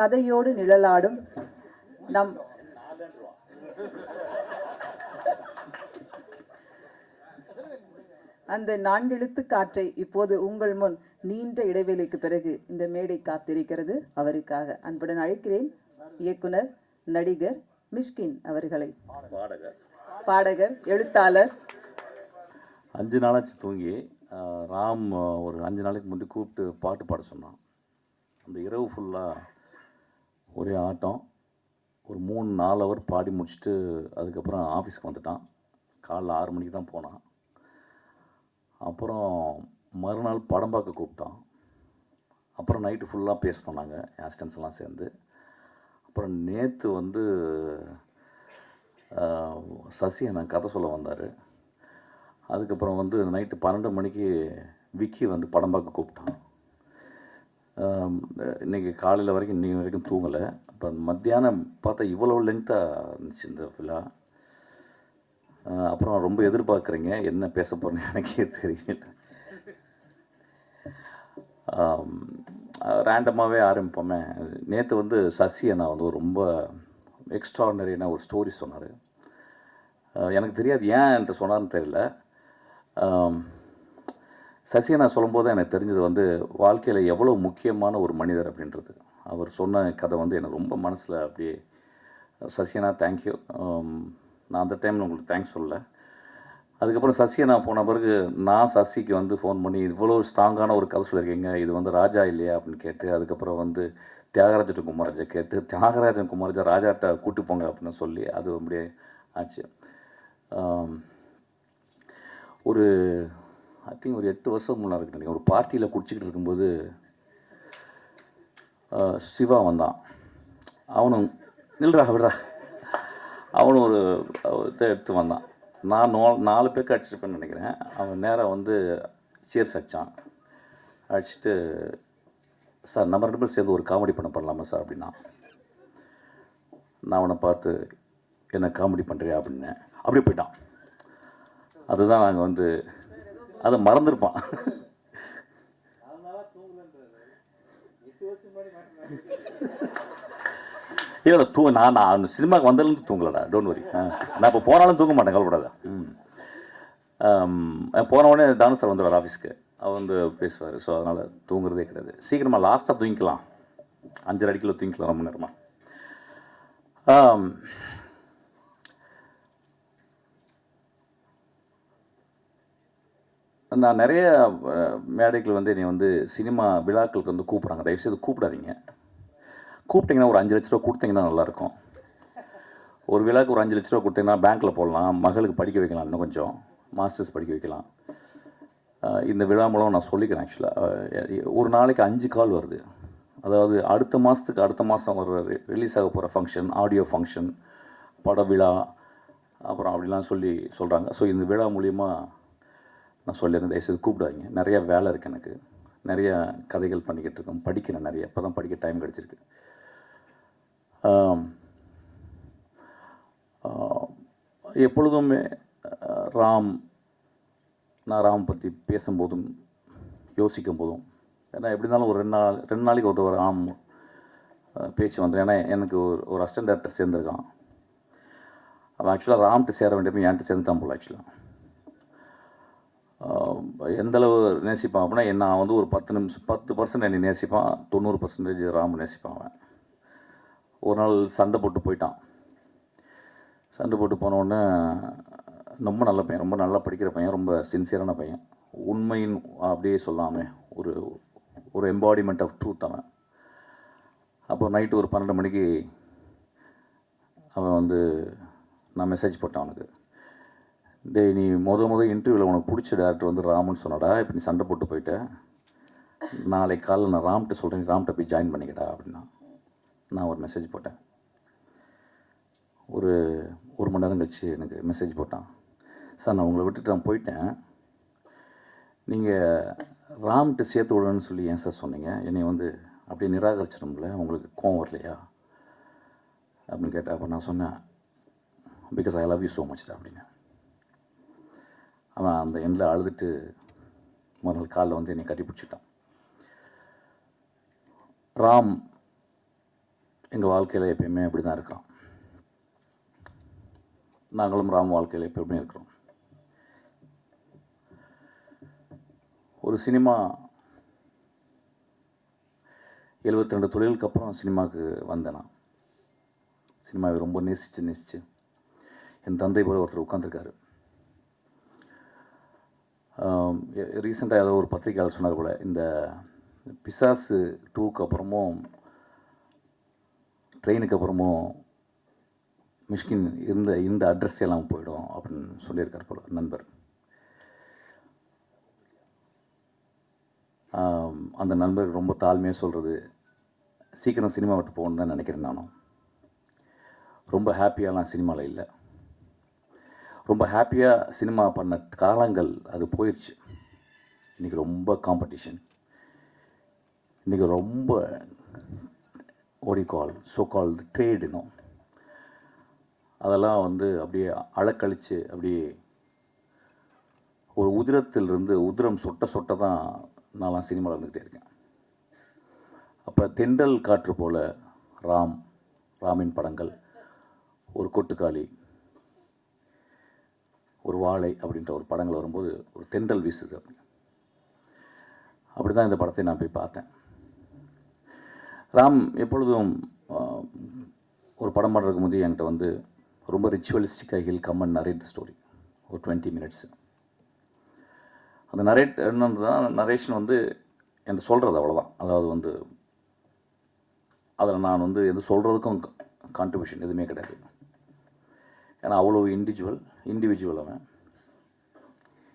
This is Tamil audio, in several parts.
கதையோடு நிழலாடும் நம் அந்த நான்கெழுத்து காற்றை இப்போது உங்கள் முன் நீண்ட இடைவேளைக்கு பிறகு இந்த மேடை காத்திருக்கிறது. அவருக்காக அன்புடன் அழைக்கிறேன் இயக்குனர் நடிகர் மிஷ்கின் அவர்களை. பாடகர். பாடகர் எழுத்தாளர். அஞ்சு நாளாச்சு தூங்கி ராம் ஒரு அஞ்சு நாளைக்கு முந்தி கூப்பிட்டு பாட்டு பாட சொன்னான். அந்த இரவு ஃபுல்லாக ஒரே ஆட்டம். ஒரு மூணு நாலு அவர் பாடி முடிச்சுட்டு அதுக்கப்புறம் ஆஃபீஸ்க்கு வந்துட்டான். காலைல ஆறு மணிக்கு தான் போனான். அப்புறம் மறுநாள் படம் பார்க்க கூப்பிட்டான். அப்புறம் நைட்டு ஃபுல்லாக பேசினோம் நாங்கள் அசிஸ்டன்ஸ் எல்லாம் சேர்ந்து. அப்புறம் நேற்று வந்து சசி என்ன கதை சொல்ல வந்தார். அதுக்கப்புறம் வந்து நைட்டு பன்னெண்டு மணிக்கு விக்கி வந்து படம் பார்க்க கூப்பிட்டான். இன்றைக்கி இன்னைக்கு காலையில் வரைக்கும் இன்றைக்கி வரைக்கும் தூங்கலை. அப்போ மத்தியானம் பார்த்தா இவ்வளோ லென்த்தாக இருந்துச்சு இந்த விழா. அப்புறம் ரொம்ப எதிர்பார்க்குறீங்க. என்ன பேச போகிறேன்னு எனக்கே தெரியல. ரேண்டமாகவே ஆரம்பிப்போமே. நேற்று வந்து சசி அண்ணா வந்து ரொம்ப எக்ஸ்ட்ராடனரியான ஒரு ஸ்டோரி சொன்னார். எனக்கு தெரியாது ஏன் என்கிட்ட சொன்னார்னு தெரியல. ஆம், சொல்லும்போது எனக்கு தெரிஞ்சது வந்து வாழ்க்கையில் எவ்வளோ முக்கியமான ஒரு மனிதர் அப்படின்றது. அவர் சொன்ன கதை வந்து எனக்கு ரொம்ப மனசில் அப்படியே சசியனா தேங்க்யூ நான் அந்த டைமில் உங்களுக்கு தேங்க்ஸ் சொல்ல அதுக்கப்புறம் சசியனா போன பிறகு நான் சசிக்கு வந்து ஃபோன் பண்ணி இவ்வளோ ஸ்ட்ராங்கான ஒரு கதை சொல்லியிருக்கீங்க. இது வந்து ராஜா இல்லையா? அப்படின்னு கேட்டு அதுக்கப்புறம் வந்து தியாகராஜன் குமாரஜா கேட்டு தியாகராஜன் குமாரஜா ராஜாட்ட கூட்டி போங்க அப்படின்னு சொல்லி அது அப்படியே ஆச்சு. ஒரு ஐ திங்க் ஒரு எட்டு வருஷம் முன்னாடி இருக்கு ஒரு பார்ட்டியில் குடிச்சிக்கிட்டு இருக்கும்போது சிவா வந்தான். அவனும் நில்றா விடுறா. அவனும் ஒரு இதை எடுத்து வந்தான். நான் நோ நாலு பேருக்கு அடிச்சிருப்பேன்னு நினைக்கிறேன். அவன் நேராக வந்து சேர்ஸ் அடித்தான் அடிச்சுட்டு சார் நம்ம ரெண்டு பேரும் சேர்ந்து ஒரு காமெடி பண்ண பண்ணலாமா சார்? அப்படின்னா நான் அவனை பார்த்து என்ன காமெடி பண்ணுறியா அப்படின்னேன். அப்படியே போயிட்டான். அதுதான் நாங்கள் வந்து அதை மறந்துருப்பான். இல்லை தூ நான் நான் சினிமாக்கு வந்ததுலேருந்து தூங்கலடா டோன்ட் வரி நான் இப்போ போனாலும் தூங்க மாட்டேன் கவலைப்படாத. ம். போன உடனே டான்ஸர் வந்துடுவார் ஆஃபீஸ்க்கு. அவர் வந்து பேசுவார் ஸோ அதனால் தூங்குறதே கிடையாது. சீக்கிரமாக லாஸ்ட்டாக தூங்கிக்கலாம். அஞ்சரை அடிக்கில் தூங்கிக்கலாம் ரொம்ப நேரமாக நான் நிறைய மேடைகள் வந்து என்னை வந்து சினிமா விழாக்களுக்கு வந்து கூப்பிட்றாங்க. தயவுசெய்து கூப்பிடாதீங்க. கூப்பிட்டிங்கன்னா ஒரு அஞ்சு லட்ச ரூபா கொடுத்தீங்கன்னா நல்லாயிருக்கும். ஒரு விழாக்கு ஒரு அஞ்சு லட்ச ரூபா கொடுத்தீங்கன்னா பேங்க்கில் போடலாம் மகளுக்கு படிக்க வைக்கலாம் இன்னும் கொஞ்சம் மாஸ்டர்ஸ் படிக்க வைக்கலாம். இந்த விழா மூலம் நான் சொல்லிக்கிறேன் ஆக்சுவலாக ஒரு நாளைக்கு அஞ்சு கால் வருது. அதாவது அடுத்த மாதத்துக்கு அடுத்த மாதம் வர ரிலீஸ் ஆக போகிற ஃபங்க்ஷன் ஆடியோ ஃபங்க்ஷன் பட விழா அப்புறம் அப்படிலாம் சொல்லி சொல்கிறாங்க ஸோ இந்த விழா மூலிமா நான் சொல்லியிருந்தேன் தயவுசெய்து கூப்பிடுவாங்க நிறைய வேலை இருக்குது எனக்கு. நிறைய கதைகள் பண்ணிக்கிட்டு இருக்கேன் படிக்கிறேன் நிறைய. இப்போ தான் படிக்க டைம் கிடச்சிருக்கு. எப்பொழுதுமே ராம் நான் ராம் பற்றி பேசும்போதும் யோசிக்கும் போதும் ஏன்னா எப்படி இருந்தாலும் ஒரு ரெண்டு நாள் ரெண்டு நாளைக்கு ஒரு ராம் பேச்சு வந்துடும் ஏன்னா எனக்கு ஒரு ஒரு அசிஸ்டன்ட் டேரக்டர் சேர்ந்துருக்கான். அவன் ஆக்சுவலாக ராம்கிட்ட சேர வேண்டியப்போ என்கிட்ட சேர்ந்துட்டான் போல ஆக்சுவலாக எந்தளவு நேசிப்பான் அப்படின்னா என்ன நான் வந்து ஒரு பத்து நிமிஷம் பத்து பர்சன்ட் என்னை நேசிப்பான் தொண்ணூறு பர்சன்டேஜ் ராம் நேசிப்பான் அவன். ஒரு நாள் சண்டை போட்டு போயிட்டான். சண்டை போட்டு போனோடனே ரொம்ப நல்ல பையன் ரொம்ப நல்லா படிக்கிற பையன் ரொம்ப சின்சியரான பையன். உண்மையின் அப்படியே சொல்லாமே ஒரு ஒரு எம்பாடிமெண்ட் ஆஃப் ட்ரூத் அவன். அப்போ நைட்டு ஒரு பன்னெண்டு மணிக்கு அவன் வந்து நான் மெசேஜ் போட்டேன் அவனுக்கு. டேய் நீ முத முத இன்டர்வியூவில் உனக்கு பிடிச்ச டேரக்டர் வந்து ராம்னு சொன்னடா இப்போ நீ சண்டை போட்டு போயிட்ட. நாளைக்கு காலையில் நான் ராம்கிட்ட சொல்கிறேன் ராம்கிட்ட போய் ஜாயின் பண்ணிக்கடா அப்படின்னா. நான் ஒரு மெசேஜ் போட்டேன். ஒரு ஒரு மணி நேரம் கழிச்சு எனக்கு மெசேஜ் போட்டான். சார் நான் உங்களை விட்டுட்டு நான் போயிட்டேன். நீங்கள் ராம்கிட்ட சேர்த்து விடணும்னு சொல்லி ஏன் சார் சொன்னீங்க? என்னை வந்து அப்படியே நிராகரிச்சிடும்ல உங்களுக்கு கோவம் வரலையா? அப்படின்னு கேட்டேன் அப்போ நான் சொன்னேன் because I love you so much அப்படின்னு. அவன் அந்த எண்ணில் அழுதுட்டு மறுநாள் காலில் வந்து என்னை கட்டி பிடிச்சிட்டான். ராம் எங்கள் வாழ்க்கையில் எப்பயுமே அப்படி தான் இருக்கிறோம் நாங்களும் ராம் வாழ்க்கையில் எப்பயுமே இருக்கிறோம். ஒரு சினிமா 72 ரெண்டு தொழிலுக்கு அப்புறம் சினிமாவுக்கு வந்தேன் நான். சினிமாவை ரொம்ப நேசித்து நேசித்து என் தந்தை போல ஒருத்தர் உட்காந்துருக்காரு ரீசெண்டாக ஏதோ ஒரு பத்திரிகையாளர் சொன்னார் கூட இந்த பிசாசு டூக்கு அப்புறமும் ட்ரெயினுக்கு அப்புறமும் மிஷ்கின் இருந்த இந்த அட்ரஸ் எல்லாம் போயிடும் அப்படின்னு சொல்லியிருக்கார் போல நண்பர். அந்த நண்பர் ரொம்ப தாழ்மையாக சொல்கிறது சீக்கிரம் சினிமா விட்டு போகணுன்னு தான் நினைக்கிறேன் நானும். ரொம்ப ஹாப்பியாலாம் சினிமாவில் இல்லை. ரொம்ப ஹாப்பியாக சினிமா பண்ண காலங்கள் அது போயிடுச்சு இன்றைக்கி ரொம்ப காம்படிஷன் இன்றைக்கி ரொம்ப ஓடிகால் ஸோ கால் ட்ரேட் அதெல்லாம் வந்து அப்படியே அழக்கழிச்சு அப்படியே ஒரு உதிரத்திலிருந்து உதிரம் சொட்ட சொட்ட தான் நான்லாம் சினிமாவில் இருந்துக்கிட்டே இருக்கேன். அப்போ தென்றல் காற்று போல ராம் ராமின் படங்கள் ஒரு கொட்டுக்காளி ஒரு வாழை அப்படின்ற ஒரு படங்கள் வரும்போது ஒரு தென்றல் வீசுது அப்படி அப்படி தான் இந்த படத்தை நான் போய் பார்த்தேன். ராம் எப்பொழுதும் ஒரு படம் பண்ணுறதுக்கு முந்தைய என்கிட்ட வந்து ரொம்ப ரிச்சுவலிஸ்டிக்காக he'll come and narrate story ஒரு டுவெண்ட்டி மினிட்ஸ் அந்த நரேட் என்னன்றதுதான் நரேஷன் வந்து என்கிட்ட சொல்கிறது அவ்வளோதான் அதாவது வந்து அதில் நான் வந்து எது சொல்கிறதுக்கும் கான்ட்ரிபியூஷன் எதுவுமே கிடையாது. ஏன்னா அவ்வளோ இண்டிவிஜுவல் இண்டிவிஜுவல் அவன்.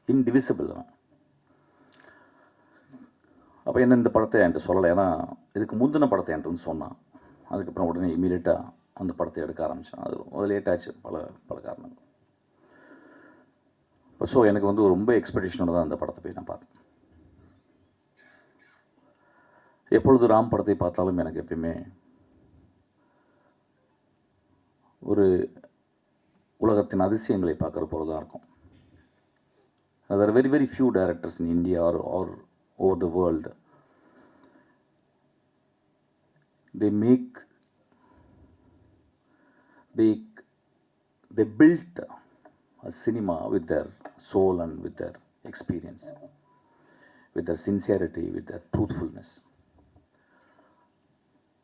இன்டிவிசிபிள் அவன். அப்போ என்ன இந்த படத்தை என்கிட்ட சொல்லலை. ஏன்னா இதுக்கு முந்தின படத்தை என்கிட்ட வந்து சொன்னான். அதுக்கப்புறம் உடனே இமீடியட்டாக அந்த படத்தை எடுக்க ஆரம்பித்தான் அது அது லேட் ஆச்சு பல பல காரணங்கள். இப்போ ஸோ எனக்கு வந்து ரொம்ப எக்ஸ்பெக்டேஷனோட தான் அந்த படத்தை போய் நான் பார்த்தேன். எப்பொழுது ராம் படத்தை பார்த்தாலும் எனக்கு எப்பயுமே ஒரு உலகத்தின் அதிசயங்களை பார்க்குற போல தான் இருக்கும் other very very few directors in India are are over the world they make they they build a cinema with their soul and with their experience with their sincerity with their truthfulness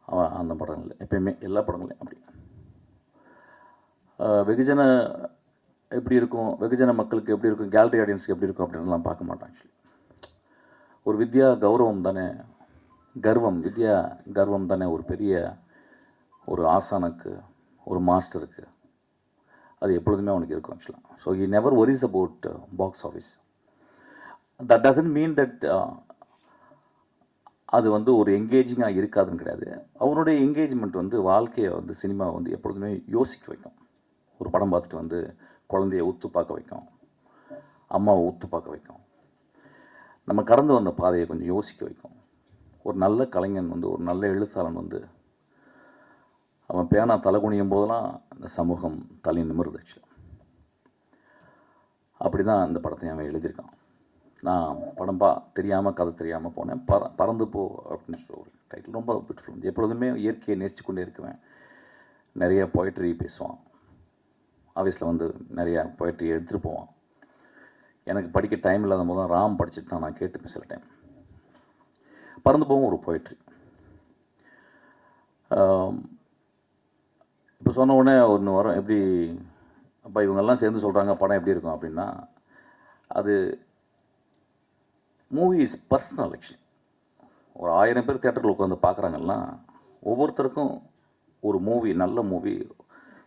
அவன் அந்த படங்கள் எப்பயுமே எல்லா படங்களையும் அப்படி வெகுஜன எப்படி இருக்கும்? வெகுஜன மக்களுக்கு எப்படி இருக்கும்? கேலரி ஆடியன்ஸ்க்கு எப்படி இருக்கும் அப்படின்லாம் பார்க்க மாட்டான் ஆக்சுவலி ஒரு வித்யா கௌரவம் தானே? கர்வம் வித்யா கர்வம் தானே ஒரு பெரிய ஒரு ஆசானுக்கு ஒரு மாஸ்டருக்கு. அது எப்பொழுதுமே அவனுக்கு இருக்கும் ஆக்சுவலாக so he never worries about box office that doesn't mean that அது வந்து ஒரு எங்கேஜிங்காக இருக்காதுன்னு கிடையாது. அவனுடைய என்கேஜ்மெண்ட் வந்து வாழ்க்கையை வந்து சினிமா வந்து எப்பொழுதுமே யோசிக்க வைக்கும். ஒரு படம் பார்த்துட்டு வந்து குழந்தைய உத்து பார்க்க வைக்கும். அம்மாவை உத்து பார்க்க வைக்கும். நம்ம கடந்து வந்த பாதையை கொஞ்சம் யோசிக்க வைக்கும். ஒரு நல்ல கலைஞன் வந்து ஒரு நல்ல எழுத்தாளன் வந்து அவன் பேனா தலை குனியும் போதெல்லாம் இந்த சமூகம் தலை நிமிர்ந்துச்சு. அப்படி தான் இந்த படத்தை அவன் எழுதியிருக்கான். நான் படம் பா தெரியாமல் கதை தெரியாமல் போனேன். பற பறந்து போ அப்படின்னு சொல்ல ஒரு டைட்டில் ரொம்ப பியூட்டிஃபுல் எப்பொழுதுமே இயற்கையை நேசித்து கொண்டே இருக்குவேன். நிறைய பொயட்ரி பேசுவான். ஆஃபீஸில் வந்து நிறையா பொயட்ரி எடுத்துகிட்டு போவான். எனக்கு படிக்க டைம் இல்லாத போது தான் ராம் படிச்சுட்டு தான் நான் கேட்டுப்பேன் சில டைம் பறந்து போகும் ஒரு பொயட்ரி இப்போ சொன்ன உடனே ஒன்று வரும். எப்படி அப்போ இவங்கெல்லாம் சேர்ந்து சொல்கிறாங்க படம் எப்படி இருக்கும் அப்படின்னா அது மூவி இஸ் பர்சனல் ஆக்சுவலி ஒரு ஆயிரம் பேர் தேட்டரில் உட்காந்து பார்க்குறாங்கன்னா ஒவ்வொருத்தருக்கும் ஒரு மூவி நல்ல movie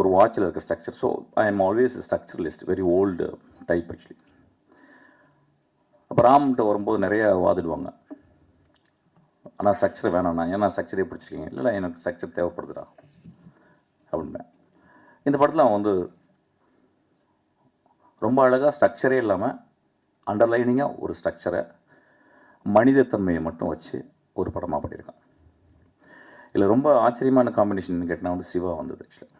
ஒரு வாட்சில் இருக்க structure so I am always structuralist very old type actually அப்போ ராம்கிட்ட வரும்போது நிறைய வாதிடுவாங்க. ஆனால் ஸ்ட்ரக்சர் வேணாண்ணா ஏன்னா ஸ்ட்ரக்சரே பிடிச்சிருக்கீங்க. இல்லை எனக்கு ஸ்ட்ரக்சர் தேவைப்படுதுடா. அப்படின்பேன் இந்த படத்தில் அவன் வந்து ரொம்ப அழகாக ஸ்ட்ரக்சரே இல்லாமல் அண்டர்லைனிங்காக ஒரு ஸ்ட்ரக்சரை மனிதத்தன்மையை மட்டும் வச்சு ஒரு படமாக பண்ணியிருக்கான். இதில் ரொம்ப ஆச்சரியமான காம்பினேஷன் கேட்டால் வந்து சிவா வந்தது ஆக்சுவலாக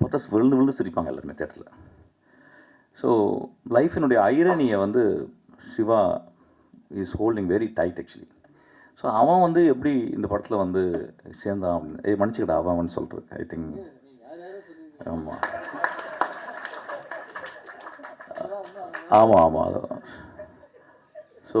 பார்த்தா விழுந்து விழுந்து சிரிப்பாங்க எல்லாருமே தேட்டரில். ஸோ லைஃபினுடைய ஐரனியை வந்து Siva is holding very tight actually so அவன் வந்து எப்படி இந்த படத்தில் வந்து சேர்ந்தான் அப்படின்னு ஏய் அவன் அவன் சொல்கிறது ஐ திங்க் ஆமாம் ஆமாம் ஆமாம் அதான். ஸோ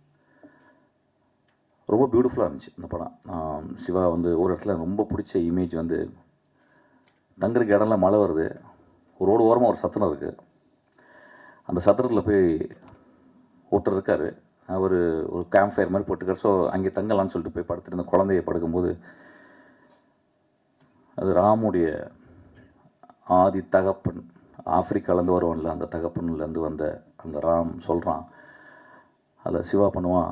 ரொம்ப பியூட்டிஃபுல்லாக இருந்துச்சு இந்த படம். நான் சிவா வந்து ஒரு இடத்துல ரொம்ப பிடிச்ச இமேஜ் வந்து தங்குறதுக்கு இடம்லாம் மழை வருது. ஒரு ரோடு ஓரமாக ஒரு சத்திரம் இருக்குது அந்த சத்திரத்தில் போய் ஒருத்தர் இருக்கார். அவர் ஒரு கேம்ப் ஃபயர் மாதிரி போட்டுக்கார். ஸோ அங்கே தங்கலாம்னு சொல்லிட்டு போய் படுத்துட்டு இந்த குழந்தைய படுக்கும்போது அது ராமுடைய ஆதி தகப்பன் ஆப்பிரிக்காலேருந்து வருவான்ல அந்த தகப்பன்லேருந்து வந்த அந்த ராம் சொல்கிறான் அதில் சிவா பண்ணுவான்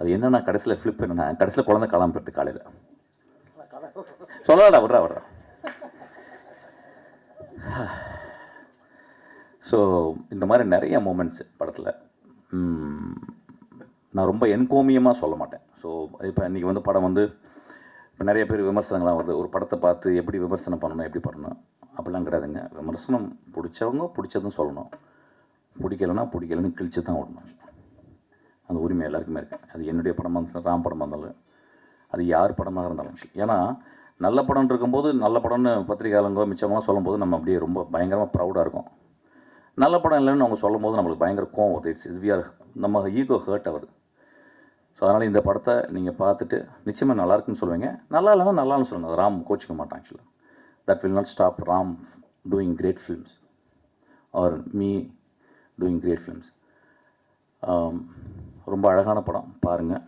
அது என்னன்னா கடைசியில் ஃப்ளிப் என்னன்னா கடைசியில் குழந்தை காலாம போயிட்டு காலையில். சொல்லடா விட்றா விட்றா. ஸோ இந்த மாதிரி நிறைய மூமெண்ட்ஸ் படத்தில். நான் ரொம்ப என்கோமியமாக சொல்ல மாட்டேன். ஸோ இப்போ இன்றைக்கி வந்து படம் வந்து இப்போ நிறைய பேர் விமர்சனங்கள்லாம் வருது. ஒரு படத்தை பார்த்து எப்படி விமர்சனம் பண்ணணும் எப்படி பண்ணணும்? அப்படிலாம் கிடையாதுங்க. விமர்சனம் பிடிச்சவங்க பிடிச்சதும் சொல்லணும். பிடிக்கலன்னா பிடிக்கலன்னு கிழிச்சு தான் விடணும் அந்த உரிமை எல்லாருக்குமே இருக்குது அது என்னுடைய படமாக இருந்தாலும் ராம் படமாக இருந்தாலும் அது யார் படமாக இருந்தாலும் சரி. ஏன்னா நல்ல படம் இருக்கும்போது நல்ல படம்னு பத்திரிகையாளங்க மிச்சமாக சொல்லும்போது நம்ம அப்படியே ரொம்ப பயங்கரமாக ப்ரௌடாக இருக்கும். நல்ல படம் இல்லைன்னு அவங்க சொல்லும்போது நம்மளுக்கு பயங்கர கோவம் வருது. இட்ஸ் இட்ஸ் விஆர் நம்ம ஈகோ ஹர்ட் ஆகுது. ஸோ அதனால் இந்த படத்தை நீங்கள் பார்த்துட்டு நிச்சயமாக நல்லா இருக்குன்னு சொல்லுவீங்க. நல்லா இல்லைன்னா நல்லான்னு சொல்லுங்கள் ராம் கோச்சிக்க மாட்டான் ஆக்சுவலாக that will not stop Ram doing great films or me doing great films ரொம்ப அழகான படம் பாருங்கள்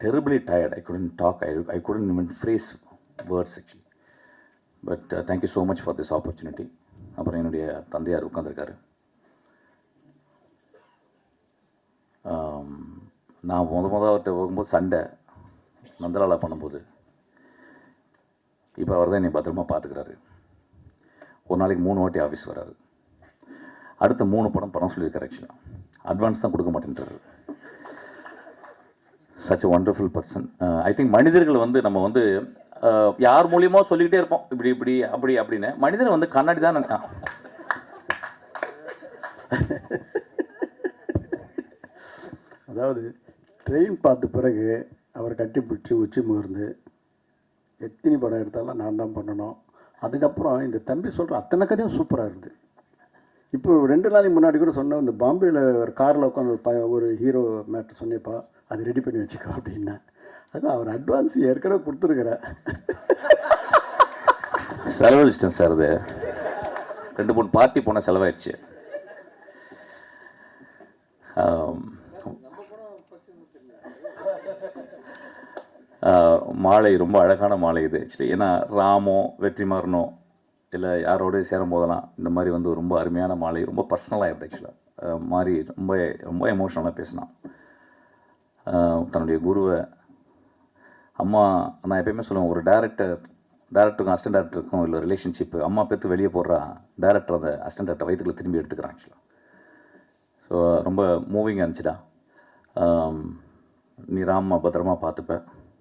terribly tired I couldn't talk I I couldn't even phrase words actually but thank you so much for this opportunity அப்புறம் என்னுடைய தந்தையார் உட்காந்துருக்காரு நான் முத முத அவர்கிட்ட போகும்போது சண்டை நந்தலாலா பண்ணும்போது இப்போ அவர் தான் என்னை பத்திரமா பார்த்துக்கிறாரு ஒரு நாளைக்கு மூணு வாட்டி ஆஃபீஸ் வராரு. அடுத்த மூணு படம் படம் சொல்லியிருக்காரு ஆக்சுவலாக அட்வான்ஸ் தான் கொடுக்க மாட்டேன்றார். Such wonderful person I think மனிதர்கள் வந்து நம்ம வந்து uh, யார் மூலியமோ சொல்லிக்கிட்டே இருப்போம். இப்படி இப்படி அப்படி அப்படின்னு. மனிதன் வந்து கண்ணாடி தான் நினை- அதாவது ட்ரெயின் பார்த்த பிறகு அவர் கட்டிப்பிடிச்சு உச்சி முகர்ந்து எத்தனி படம் எடுத்தாலும் நான் தான் பண்ணணும். அதுக்கப்புறம் இந்த தம்பி சொல்கிற அத்தனை கதையும் சூப்பராக இருக்குது இப்போ ரெண்டு நாளைக்கு முன்னாடி கூட சொன்ன இந்த பாம்பேயில் ஒரு காரில் உட்காந்து ஒரு ப ஒரு ஹீரோ மேட்ரு சொன்னேப்பா அது ரெடி பண்ணி வச்சுக்கோ அப்படின்னா. அதான் அவர் அட்வான்ஸ் ஏற்கனவே கொடுத்துருக்குறேன் செலவழிச்சிட்டேன் சார் அது. ரெண்டு மூணு பார்ட்டி போனால் செலவாயிடுச்சு. மாலை ரொம்ப அழகான மாலை இது ஆக்சுவலி ஏன்னா ராமோ வெற்றிமாறனோ இல்லை யாரோடய சேரும் போதெல்லாம் இந்த மாதிரி வந்து ரொம்ப அருமையான மாலை ரொம்ப பர்சனலாக இருக்குது ஆக்சுவலாக மாதிரி ரொம்ப ரொம்ப எமோஷ்னலாக பேசினான். தன்னுடைய குருவை. அம்மா நான் எப்பயுமே சொல்லுவேன் ஒரு டேரக்டர் டேரக்டருக்கும் அசிஸ்டன்ட் டேரக்டருக்கும் இல்லை ரிலேஷன்ஷிப்பு அம்மா பேத்து வெளியே போடுறா டேரக்டர் அந்த அசிஸ்டன்ட் டேரக்டர் வயிற்றுக்குள்ள திரும்பி எடுத்துக்கிறான் ஆக்சுவலாக ஸோ ரொம்ப மூவிங்காக இருந்துச்சுடா. நீ ராமா பத்திரமா பார்த்துப்பேன்